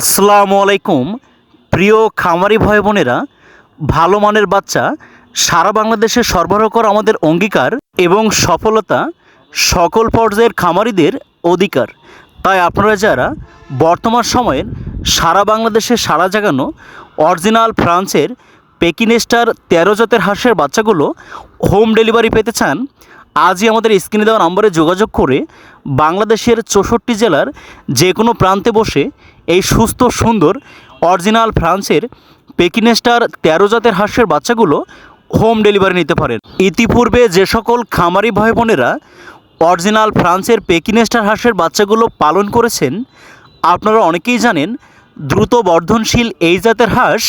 আসসালামু আলাইকুম। প্রিয় খামারি ভাই বোনেরা, ভালো মানের বাচ্চা, সারা বাংলাদেশে সরবরাহ করা আমাদের অঙ্গীকার এবং সফলতা সকল পর্যায়ের খামারিদের অধিকার। তাই আপনারা যারা বর্তমান সময়ের সারা বাংলাদেশে সারা জাগানো অরিজিনাল ফ্রান্সের পেকিনেস্টার তেরো জাতের হাঁসের বাচ্চাগুলো হোম ডেলিভারি পেতে চান, আজই আমাদের স্ক্রিনে দেওয়া নম্বরে যোগাযোগ করে বাংলাদেশের চৌষট্টি জেলার যে কোনো প্রান্তে বসে এই সুস্থ, সুন্দর অরিজিনাল ফ্রান্সের পেকিনেস্টার তেরো জাতের হাঁসের বাচ্চাগুলো হোম ডেলিভারি নিতে পারেন। ইতিপূর্বে যে সকল খামারি ভাই বোনেরা অরিজিনাল ফ্রান্সের পেকিনেস্টার হাঁসের বাচ্চাগুলো পালন করেছেন, আপনারা অনেকেই জানেন, দ্রুত বর্ধনশীল এই জাতের হাঁস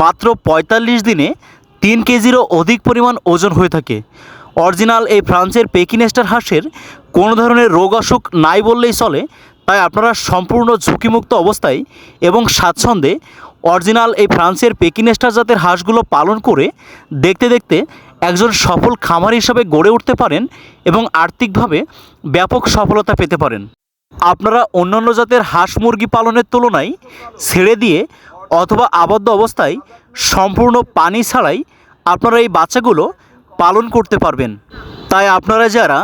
মাত্র পঁয়তাল্লিশ দিনে তিন কেজিরও অধিক পরিমাণ ওজন হয়ে থাকে। অরিজিনাল এই ফ্রান্সের পেকিনেস্টার হাঁসের কোনো ধরনের রোগ অসুখ নাই বললেই চলে তাই আপনারা সম্পূর্ণ ঝুঁকিমুক্ত অবস্থায় এবং স্বাচ্ছন্দ্যে অরিজিনাল এই ফ্রান্সের পেকিনেস্টার জাতের হাঁসগুলো পালন করে দেখতে দেখতে একজন সফল খামার হিসাবে গড়ে উঠতে পারেন এবং আর্থিকভাবে ব্যাপক সফলতা পেতে পারেন। আপনারা অন্যান্য জাতের হাঁস মুরগি পালনের তুলনায় ছেড়ে দিয়ে অথবা আবদ্ধ অবস্থায় সম্পূর্ণ পানি ছাড়াই আপনারা এই বাচ্চাগুলো পালন করতে পারবেন। তাই আপনারা যারা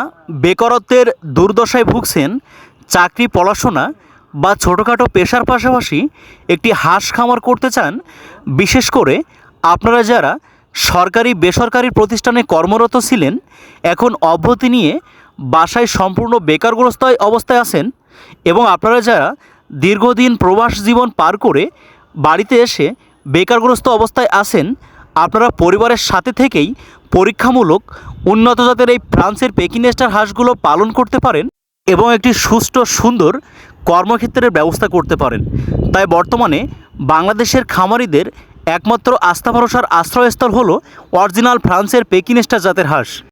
বেকারত্বের দুর্দশায় ভুগছেন চাকরি পড়াশোনা বা ছোটোখাটো পেশার পাশাপাশি একটি হাঁস খামার করতে চান, বিশেষ করে আপনারা যারা সরকারি বেসরকারি প্রতিষ্ঠানে কর্মরত ছিলেন, এখন অব্যাহতি নিয়ে বাসায় সম্পূর্ণ বেকারগ্রস্ত অবস্থায় আছেন এবং আপনারা যারা দীর্ঘদিন প্রবাস জীবন পার করে বাড়িতে এসে বেকারগ্রস্ত অবস্থায় আছেন, আপনারা পরিবারের সাথে থেকেই পরীক্ষামূলক উন্নত জাতের এই ফ্রান্সের পেকিনেস্টার হাঁসগুলো পালন করতে পারেন। এবং একটি সুষ্ঠু, সুন্দর কর্মক্ষেত্রের ব্যবস্থা করতে পারেন। তাই বর্তমানে বাংলাদেশের খামারিদের একমাত্র আস্থা ভরসার আশ্রয়স্থল হলো অরিজিনাল ফ্রান্সের পেকিনেস্টা জাতের হাঁস।